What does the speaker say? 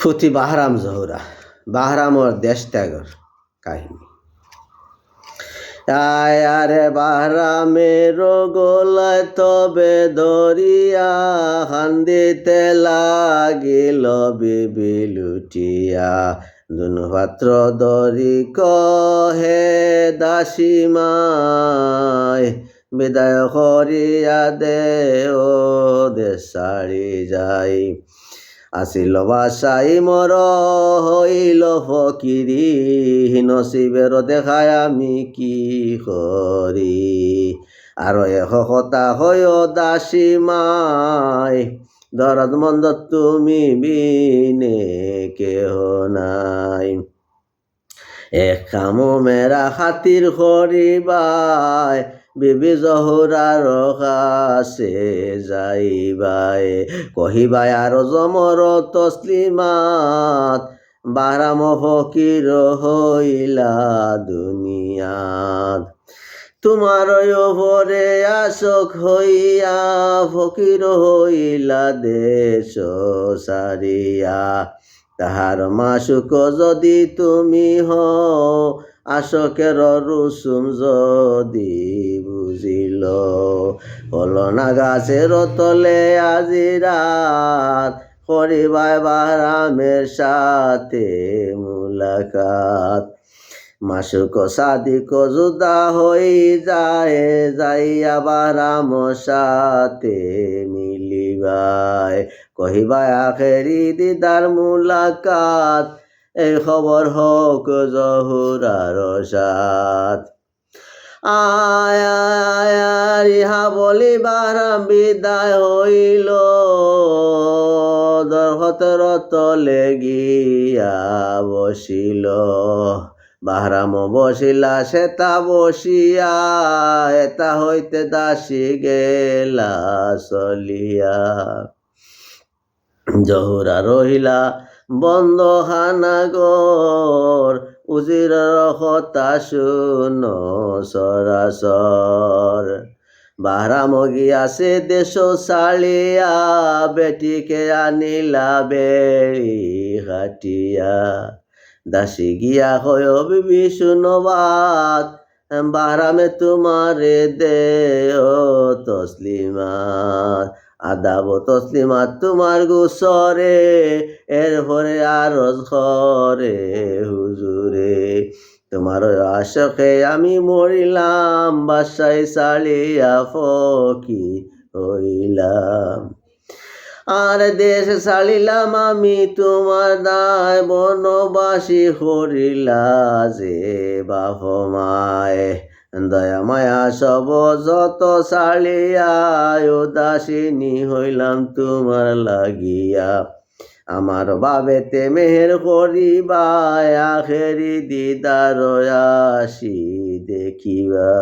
ফুতি বাহরাম জহুরা, বাহরামর দেশ ত্যাগর কাহিনী। আয় আরে বাহরামের গোলায় তবে দরিয়া হান্দিতে লাগিল বিবি লুটিয়া। দুনু পাত্র দরি কহে দাসীমায়, বিদায় করিয়া দে ও দেশাড়ি যাই। আসিল বাসাই মর, হইল ফকিরি। নসিবের দেখায় আমি কি করি? আর এহতা হয় দাসী মাই, দরদ মন্দ তুমি বিনে কেহ নাই। এক কামো মেরা খাতির করিবাই বিবি জহুরার কাছে যাইবাই। কহিবাই আর জমর তসলিমাত বারাম ফকির হইলা দুনিয়াত। তোমার ওপরে আশক হইয়া ফকির হইলা দেশ সারিয়া তাহার মাসুক যদি তুমি হও, আশকের রুসুম যদি বুঝিল। হল না গাছের তলে আজি রাত করিবাই বারামের সাথে মুলাকাত। মাসুক সাদিক জুদা হই যায়, যাইয়া বারাম সাথে মিলিবাই কহিবাই আখেরি দিদার মুলাকাত, এই খবর হোক জহুরার সাত। আয় আয় আয়, ইহা বলি বারাম বিদায় হইল। দরহতর তলে গিয়া বসিল। বাহরাম বসিলা সেতা বসিয়া, এটা হইতে দাসী গেলা চলিয়া। জহুরা রহিলা বন্ধ হানাগর উজির কথা শুন সরাসর। বাহরাম গিয়াছে দেশ সালিয়া বেটিকে আনিলা বেড়ি হাটিয়া। দাসী গিয়া হয় বিবি শুনবাত বাহরামে তোমারে দে তসলিমাত। আদাব তসলিমাত তোমার গুসরে, এর ভরে আরজ করে হুজুরে। তোমার আশকে আমি মরিলাম বাসায় সালিয়া ফকি হইলাম। আর দেশ ছাড়িলাম আমি তোমার দায়, বনবাসী হরিলা যে বাপ মায় দয়া মায়া সব যত ছাড়িয়া উদাসিনী হইলাম তোমার লাগিয়া। আমার বাবেতে মেহের করিবা আখেরি দিদার আসি দেখিবা